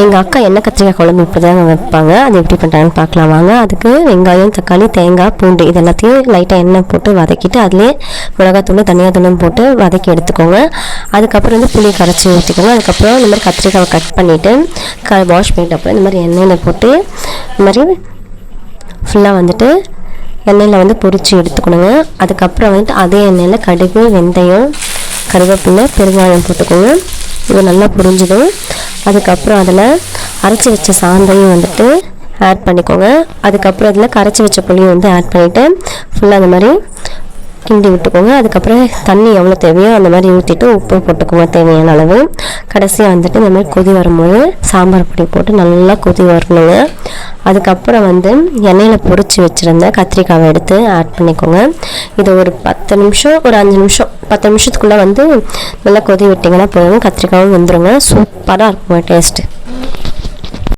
எங்கள் அக்கா எண்ணெய் கத்திரிக்காய் குழம்பு இப்படி தான் வைப்பாங்க. அது எப்படி பண்ணுறாங்கன்னு பார்க்கலாம். வாங்க அதுக்கு வெங்காயம் தக்காளி தேங்காய் பூண்டு இது எல்லாத்தையும் லைட்டாக எண்ணெய் போட்டு வதக்கிட்டு அதுலேயே மிளகாத்தூள் தனியாத்தூளும் போட்டு வதக்கி எடுத்துக்கோங்க. அதுக்கப்புறம் வந்து புளி கரைச்சி ஊற்றிக்கோங்க அதுக்கப்புறம் இந்த மாதிரி கத்திரிக்காவை கட் பண்ணிவிட்டு க வாஷ் பண்ணிட்டு அப்புறம் இந்த மாதிரி எண்ணெயில் போட்டு இந்த மாதிரி ஃபுல்லாக வந்துட்டு எண்ணெயில் வந்து பொரிச்சு எடுத்துக்கணுங்க. அதுக்கப்புறம் வந்துட்டு அதே எண்ணெயில் கடுகு வெந்தயம் கருவேப்பிலை பெருங்காயம் போட்டுக்கோங்க. இது நல்லா புரிஞ்சிடும். அதுக்கப்புறம் அதில் அரைச்சி வச்ச சாந்தையும் வந்துட்டு ஆட் பண்ணிக்கோங்க. அதுக்கப்புறம் அதில் கரைச்சி வச்ச புளியும் வந்து ஆட் பண்ணிவிட்டு ஃபுல்லாக அந்த மாதிரி கிண்டி விட்டுக்கோங்க. அதுக்கப்புறம் தண்ணி எவ்வளோ தேவையோ அந்த மாதிரி ஊற்றிட்டு உப்பு போட்டுக்கோங்க. தேவையான அளவு. கடைசியாக வந்துட்டு இந்த மாதிரி கொதி வரும்போது சாம்பார் பொடி போட்டு நல்லா கொதி வரணுங்க. அதுக்கப்புறம் வந்து எண்ணெயில் பொறிச்சு வச்சுருந்த கத்திரிக்காவை எடுத்து ஆட் பண்ணிக்கோங்க. இது ஒரு பத்து நிமிஷம் ஒரு அஞ்சு நிமிஷம் பத்து நிமிஷத்துக்குள்ளே வந்து நல்லா கொதி விட்டிங்கன்னா போதும். கத்திரிக்காவும் வந்துடுங்க சூப்பராக இருக்குங்க டேஸ்ட்டு.